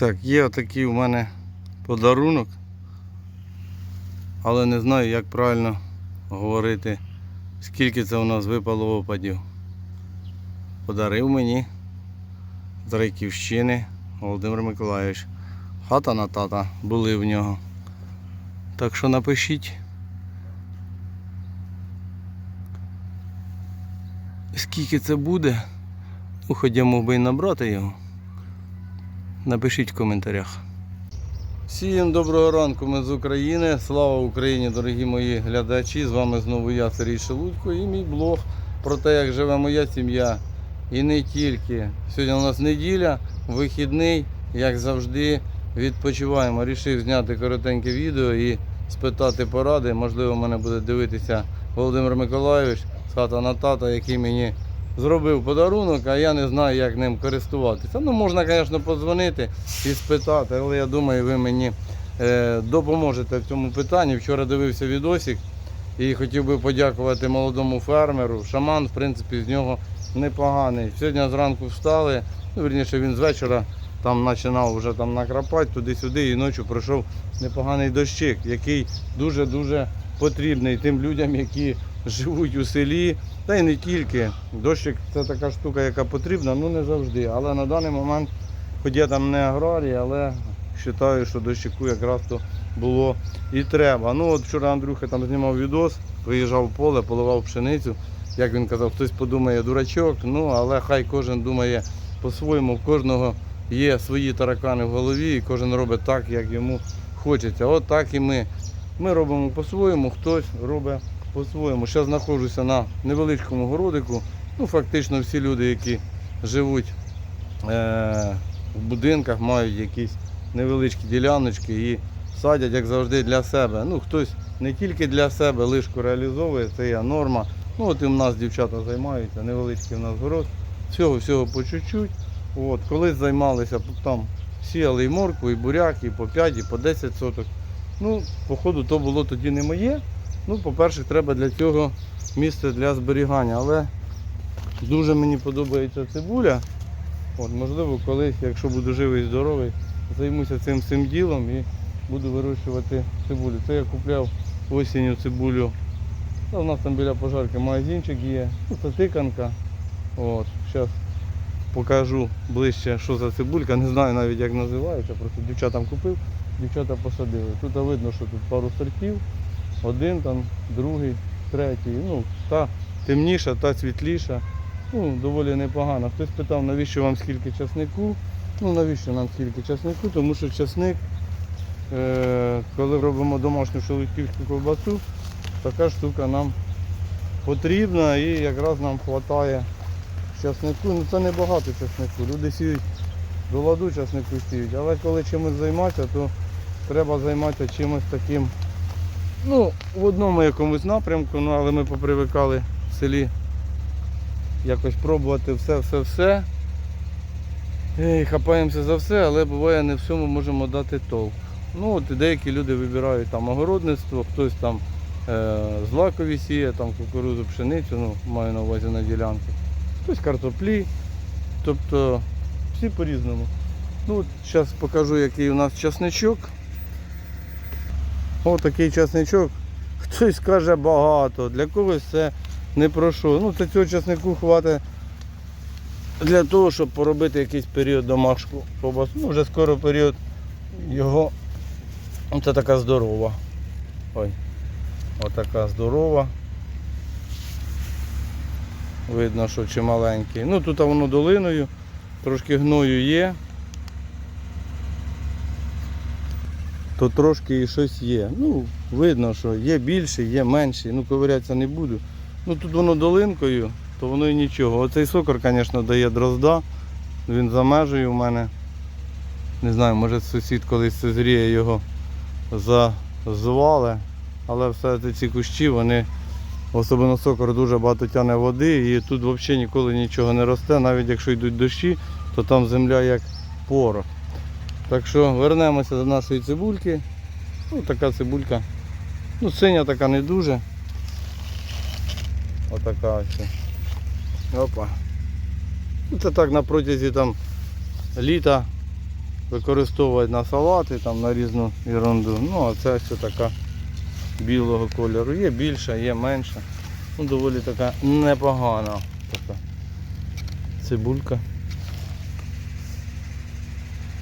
Так, є отакий у мене подарунок, але не знаю, як правильно говорити, скільки це у нас випало опадів. Подарив мені з Райківщини Володимир Миколайович. Хата на тата були в нього. Так що напишіть. Скільки це буде? Ну, хоч мог би і набрати його. Напишіть в коментарях. Всім доброго ранку, ми з України. Слава Україні, дорогі мої глядачі. З вами знову я, Сергій Шелудько, і мій блог про те, як живе моя сім'я. І не тільки. Сьогодні у нас неділя, вихідний, як завжди, відпочиваємо. Рішив зняти коротеньке відео і спитати поради. Можливо, мене буде дивитися Володимир Миколайович з хата на тата, який мені зробив подарунок, а я не знаю, як ним користуватися. Ну, можна, звісно, подзвонити і спитати, але я думаю, ви мені е, допоможете в цьому питанні. Вчора дивився відосик і хотів би подякувати молодому фермеру. Шаман, в принципі, з нього непоганий. Сьогодні зранку встали, ну, вірніше, він з вечора там починав вже там накрапати туди-сюди, і ночі пройшов непоганий дощик, який дуже-дуже потрібний тим людям, які живуть у селі, та й не тільки. Дощик це така штука, яка потрібна, ну не завжди. Але на даний момент, хоч я там не аграрій, але вважаю, що дощику якраз то було і треба. Ну от вчора Андрюха там знімав відос, виїжджав в поле, поливав пшеницю. Як він казав, хтось подумає дурачок, ну але хай кожен думає по-своєму, в кожного є свої таракани в голові, і кожен робить так, як йому хочеться. От так і ми. Ми робимо по-своєму, хтось робить по-своєму. Зараз знаходжуся на невеличкому городику. Ну, фактично всі люди, які живуть е- в будинках, мають якісь невеличкі діляночки і садять, як завжди, для себе. Ну, хтось не тільки для себе лишку реалізовує, це є норма. Ну, от і в нас дівчата займаються, невеличкий у нас город. Всього-всього по чуть-чуть. От, колись займалися, там сіяли і моркву, і буряк, і по 5, і по 10 соток. Ну, походу, то було тоді не моє. Ну, по-перше, треба для цього місце для зберігання. Але дуже мені подобається цибуля. От, можливо, колись, якщо буду живий і здоровий, займуся цим всім ділом і буду вирощувати цибулю. Це я купляв осінню цибулю. Та у нас там біля пожарки магазинчик є. Ну, це тиканка. От, зараз покажу ближче, що за цибулька. Не знаю навіть як називається, просто дівчатам купив, дівчата посадили. Тут видно, що тут пару сортів. Один там, другий, третій. Ну, та темніша, та світліша. Ну, доволі непогано. Хтось питав, навіщо вам скільки часнику. Ну, навіщо нам скільки часнику? Тому що часник, е- коли робимо домашню шелудьківську ковбасу, така штука нам потрібна і якраз нам вистачає часнику. Ну це не багато часнику. Люди сіють до ладу часнику сіють, але коли чимось займатися, то треба займатися чимось таким. Ну, в одному якомусь напрямку, ну але ми попривикали в селі якось пробувати все-все-все. Хапаємося за все, але буває не всьому можемо дати толк. Ну от деякі люди вибирають там огородництво, хтось там е, злакові сіє, там кукурудзу, пшеницю, ну, маю на увазі на ділянці. Хтось картоплі. Тобто всі по-різному. Ну от зараз покажу, який у нас часничок. Ось такий часничок. Хтось каже багато, для когось це не про що. Ну, це цього часнику хватить для того, щоб поробити якийсь період домашку ковбасу. Ну, вже скоро період його. Ну, Це така здорова. Ой. Отака здорова. Видно, що чималенький. Ну тут воно долиною, трошки гною є. То трошки і щось є. Ну, видно, що є більше, є менше. Ну, ковирятися не буду. Ну тут воно долинкою, то воно і нічого. Оцей сокор, звісно, дає дрозда. Він за межею в мене. Не знаю, може сусід колись зріє його зазвали. Але все ці кущі, вони, особливо сокор, дуже багато тягне води і тут взагалі ніколи нічого не росте. Навіть якщо йдуть дощі, то там земля як порох. Так що вернемося до нашої цибульки. Ну, така цибулька. Ну, синя така не дуже. Отака ось. Опа. Ну, це так на протязі там літа використовувати на салати, там, на різну ерунду. Ну, а це все така білого кольору. Є більша, є менша. Ну, доволі така непогана така цибулька.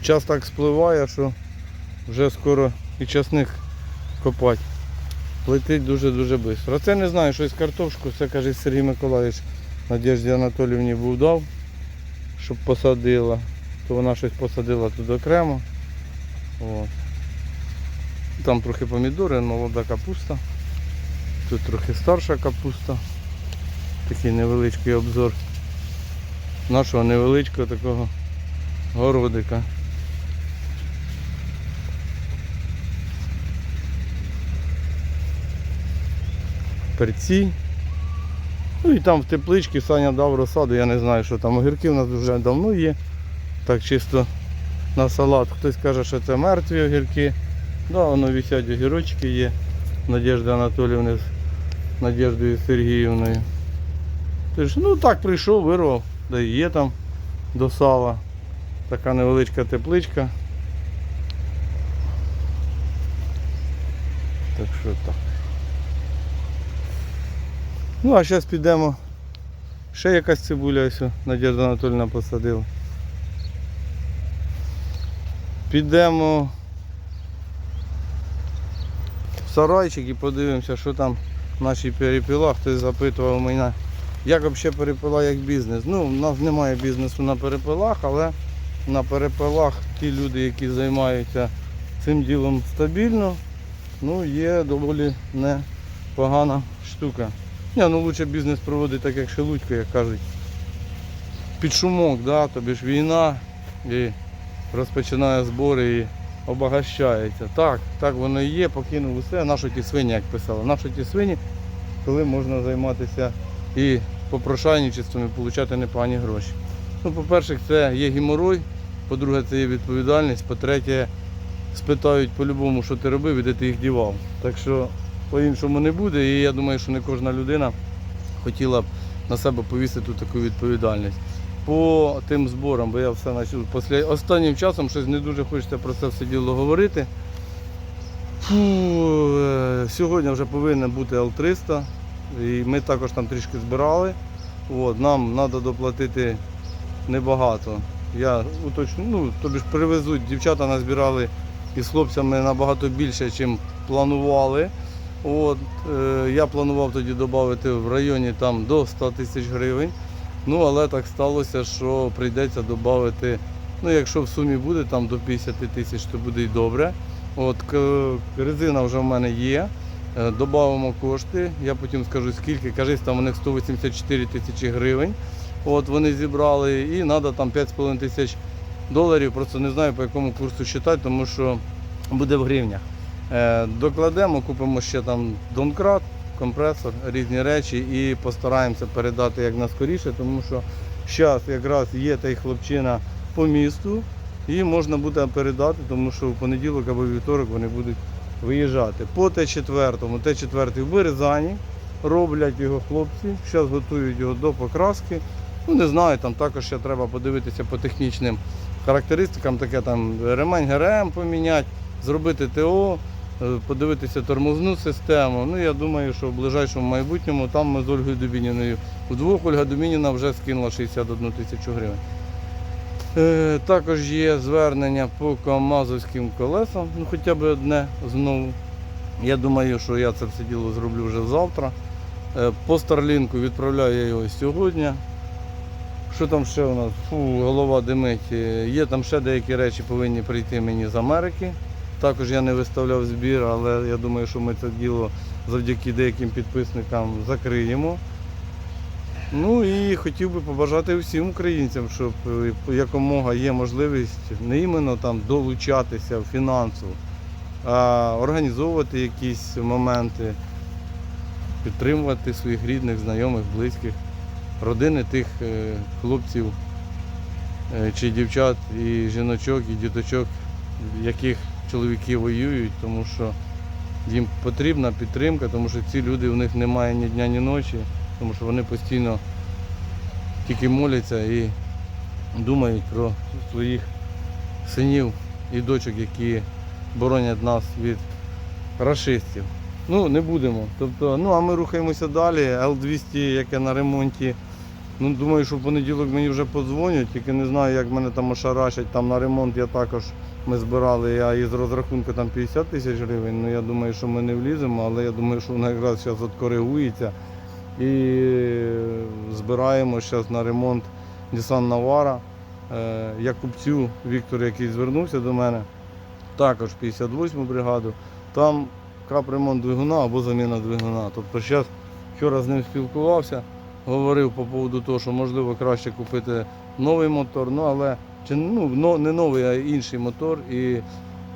Час так спливає, що вже скоро і часник копати. Летить дуже-дуже швидко. Це не знаю, щось картошку, це каже Сергій Миколаївич Надежді Анатоліївні був дав, щоб посадила. То вона щось посадила тут окремо. От. Там трохи помідори, молода капуста. Тут трохи старша капуста. Такий невеличкий обзор нашого невеличкого такого городика. Перці. Ну і там в тепличці Саня дав розсаду, я не знаю, що там огірки в нас вже давно є. Так чисто на салат. Хтось каже, що це мертві огірки. Да, воно висять огірочки є. Надежди Анатоліївни з Надеждою Сергіївною. Тож, ну так прийшов, вирвав, да і є там до сала. Така невеличка тепличка. Так що так. Ну а зараз підемо. Ще якась цибуля ось Надежда Анатольевна посадила. Підемо в сарайчик і подивимося, що там наші перепіла. Хтось запитував мене, як взагалі перепила як бізнес. Ну, у нас немає бізнесу на перепилах, але на перепилах ті люди, які займаються цим ділом стабільно, ну, є доволі непогана штука. Ні, ну лучше бізнес проводити так, як Шелудько, як кажуть. Під шумок, да, тобі ж війна і розпочинає збори і обагащається. Так, так воно і є, покинув усе. Нащо ті свині, як писали, нащо ті свині, коли можна займатися і попрошайничеством і отримати непогані гроші. Ну, по-перше, це є геморой, по-друге, це є відповідальність, по-третє, спитають по-любому, що ти робив і де ти їх дівав. Так що по-іншому не буде. І я думаю, що не кожна людина хотіла б на себе повісити таку відповідальність. По тим зборам, бо я все почав після останнім часом щось не дуже хочеться про це все діло говорити. Фу, е, сьогодні вже повинен бути Л-300. І ми також там трішки збирали. От, нам треба доплатити небагато. Я уточню, ну, тобі ж привезуть, дівчата назбирали із хлопцями набагато більше, ніж планували. От, е, я планував тоді додати в районі там, до 100 тисяч гривень. Ну, але так сталося, що прийдеться додати, ну, якщо в сумі буде там до 50 тисяч, то буде і добре. От, резина вже в мене є. Е, Добавимо кошти, я потім скажу скільки, кажись, там у них 184 тисячі гривень. От вони зібрали і треба там 5,5 тисяч доларів. Просто не знаю по якому курсу вважати, тому що буде в гривнях. Е, Докладемо, купимо ще там донкрат, компресор, різні речі і постараємося передати як наскоріше, тому що зараз якраз є той хлопчина по місту і можна буде передати, тому що в понеділок або вівторок вони будуть виїжджати. По Т4, Т4 в Березані роблять його хлопці, зараз готують його до покраски. Ну не знаю, там також ще треба подивитися по технічним характеристикам, таке там ремень ГРМ поміняти, зробити ТО, подивитися тормозну систему. Ну я думаю, що в ближайшому майбутньому там ми з Ольгою Дубініною вдвох Ольга Дубініна вже скинула 61 тисячу гривень. Е, також є звернення по камазовським колесам, ну хоча б одне знову. Я думаю, що я це все діло зроблю вже завтра. Е, по Старлінку відправляю я його сьогодні. Що там ще у нас? Фу, голова димить. Е, Є там ще деякі речі повинні прийти мені з Америки. Також я не виставляв збір, але я думаю, що ми це діло завдяки деяким підписникам закриємо. Ну і хотів би побажати всім українцям, щоб е, якомога є можливість не іменно там долучатися фінансово, а організовувати якісь моменти, підтримувати своїх рідних, знайомих, близьких, родини тих е, хлопців е, чи дівчат, і жіночок, і діточок, яких чоловіки воюють, тому що їм потрібна підтримка, тому що ці люди, у них немає ні дня, ні ночі, тому що вони постійно тільки моляться і думають про своїх синів і дочок, які боронять нас від рашистів. Ну, не будемо. Тобто, ну а ми рухаємося далі. Л-200, яке на ремонті. Ну, думаю, що в понеділок мені вже подзвонять, тільки не знаю, як мене там ошарашать. Там на ремонт я також ми збирали, я із розрахунку там 50 тисяч гривень. Ну я думаю, що ми не вліземо, але я думаю, що воно якраз зараз от коригується. І збираємо зараз на ремонт Nissan Navara. Е, Якубцю Віктор, який звернувся до мене, також 58-му бригаду. Там капремонт двигуна або заміна двигуна. Тобто зараз вчора з ним спілкувався, говорив по поводу того, що можливо краще купити новий мотор, ну але чи ну, не новий, а інший мотор і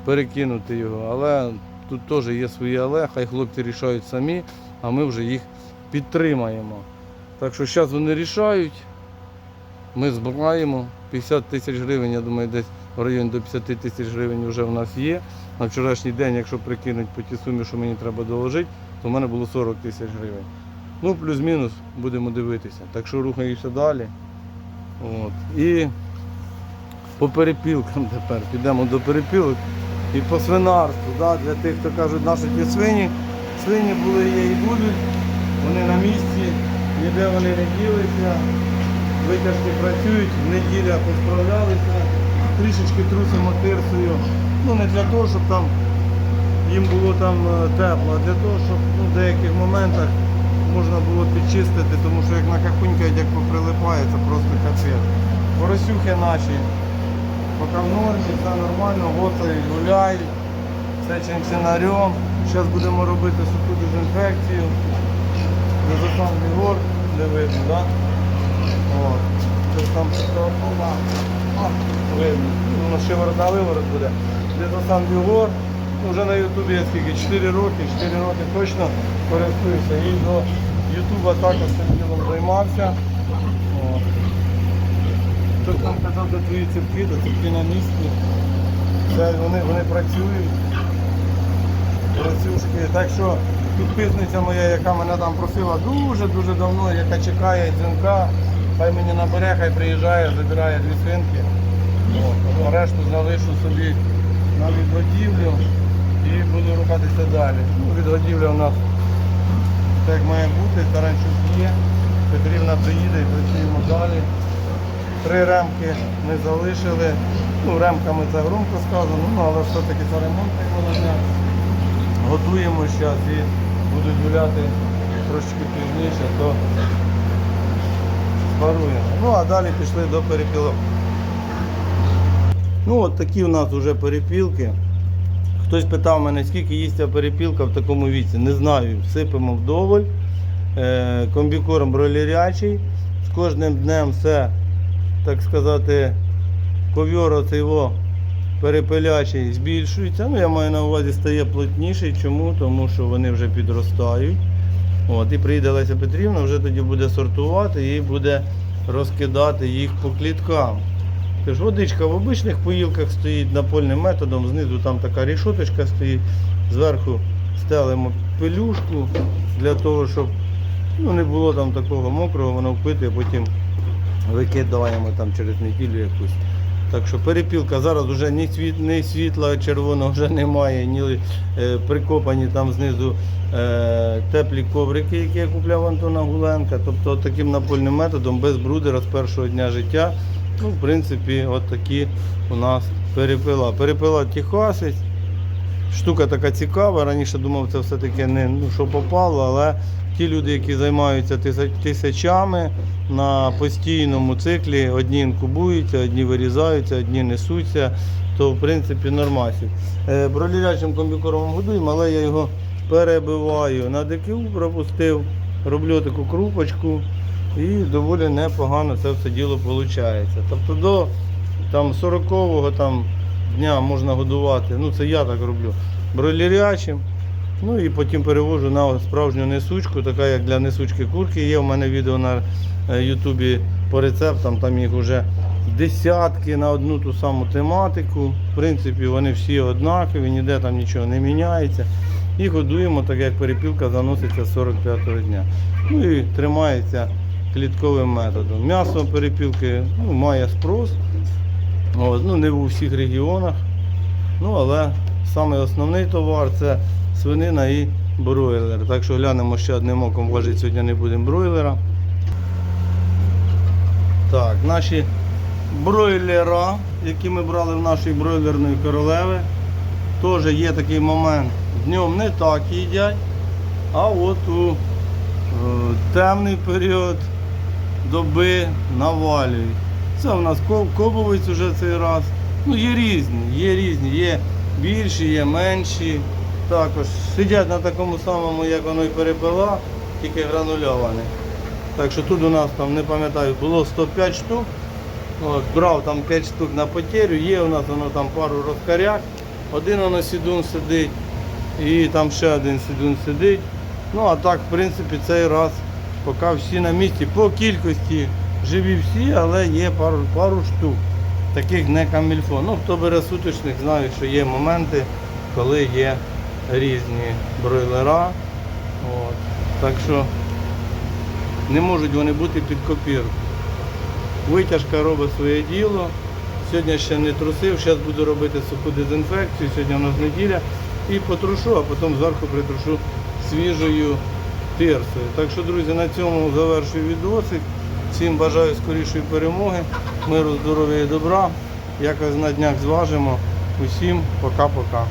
перекинути його. Але тут теж є свої але, хай хлопці рішають самі, а ми вже їх підтримаємо. Так що зараз вони рішають, ми збираємо 50 тисяч гривень, я думаю, десь в районі до 50 тисяч гривень вже в нас є. На вчорашній день, якщо прикинуть по тій сумі, що мені треба доложити, то в мене було 40 тисяч гривень. Ну, плюс-мінус будемо дивитися. Так що рухаємося далі. От. І по перепілкам тепер підемо до перепілок і по свинарству. Да? Для тих, хто кажуть, наші ті свині. Свині були, є і будуть. Вони на місці, ніде вони не ділися. Витяжки працюють, в неділя посправлялися, трішечки трусимо тирсою. Ну не для того, щоб там їм було там е, тепло, а для того, щоб ну, в деяких моментах можна було підчистити, тому що як накахунькають, як поприлипає, це просто капець. Поросюхи наші, поки в нормі, все нормально, гоцають, гуляють, все чинчинарем. Зараз будемо робити суху дезінфекцію. Дезофанний гор, де видно? Да? От. Це там. Видно. Ну, Воно шиворот виворот буде. Де за Бігор. Ну, Вже на Ютубі я скільки? 4 роки, 4 роки точно користуюся. І до Ютуба також цим ділом займався. Хтось там казав, де твої ціпки, то ціпки на місці. Це вони, вони працюють. Працюшки. Так що підписниця моя, яка мене там просила дуже-дуже давно, яка чекає дзвінка, хай мені набере, хай приїжджає, забирає дві свинки. Решту залишу собі на відгодівлю і буду рухатися далі. Ну, відгодівля у нас так має бути, таранчук є, Петрівна приїде і працюємо далі. Три ремки ми залишили. Ну, ремками це громко сказано, ну, але все-таки це ремонтний володя. Готуємо зараз і будуть гуляти трошки пізніше, то спаруємо. Ну а далі пішли до перепілок. Ну от такі у нас вже перепілки. Хтось питав мене, скільки їсть ця перепілка в такому віці. Не знаю, сипемо вдоволь. Е, комбікорм бройлерячий. З кожним днем все, так сказати, ковьор його перепилячий збільшується. Ну, я маю на увазі стає плотніший. Чому? Тому що вони вже підростають. От, і прийде Леся Петрівна, вже тоді буде сортувати і буде розкидати їх по кліткам. Тож водичка в обичних поїлках стоїть напольним методом, знизу там така рішоточка стоїть, зверху стелимо пелюшку для того, щоб ну, не було там такого мокрого, воно впити, а потім викидаємо там через неділю якусь. Так що перепілка зараз вже ні, світ, ні світла червоного вже немає, ні е, прикопані там знизу е, теплі коврики, які я купляв Антона Гуленка. Тобто таким напольним методом, без брудера з першого дня життя. Ну, в принципі, от такі у нас перепила. Перепила Техасець. Штука така цікава. Раніше думав, це все-таки не ну, що попало, але ті люди, які займаються тисячами на постійному циклі, одні інкубуються, одні вирізаються, одні несуться, то в принципі нормасів. Е, Бролірячим комбікормом годуємо, але я його перебиваю. На ДКУ пропустив, роблю таку крупочку і доволі непогано це все діло виходить. Тобто до там, 40-го там, дня можна годувати, ну це я так роблю, бройлерячим. Ну і потім перевожу на справжню несучку, така як для несучки курки. Є в мене відео на е, Ютубі по рецептам, там їх вже десятки на одну ту саму тематику. В принципі, вони всі однакові, ніде там нічого не міняється. І годуємо, так як перепілка заноситься з 45-го дня. Ну і тримається клітковим методом. М'ясо перепілки ну, має спрос. От, ну, не в усіх регіонах. Ну, але саме основний товар це свинина і бройлер. Так що глянемо ще одним оком, важить сьогодні не будемо бройлера. Так, наші бройлера, які ми брали в нашої бройлерної королеви, теж є такий момент. Днем не так їдять, а от у е, темний період доби навалюють. Це у нас ко- кобовець уже цей раз. Ну, є різні, є різні, є більші, є менші. Також сидять на такому самому, як воно і перепила, тільки гранульовані. Так що тут у нас там, не пам'ятаю, було 105 штук. От, брав там 5 штук на потерю, є у нас воно там пару розкаряк. Один воно сідун сидить, і там ще один сідун сидить. Ну а так, в принципі, цей раз поки всі на місці. По кількості живі всі, але є пару, пару штук. Таких не камільфо. Ну, хто бере суточних, знає, що є моменти, коли є різні бройлера. От. Так що не можуть вони бути під копірку. Витяжка робить своє діло. Сьогодні ще не трусив, зараз буду робити суху дезінфекцію, сьогодні у нас неділя. І потрушу, а потім зверху притрушу свіжою тирсою. Так що, друзі, на цьому завершую відосик. Всім бажаю скорішої перемоги, миру, здоров'я і добра. Якось на днях зважимо. Усім пока-пока.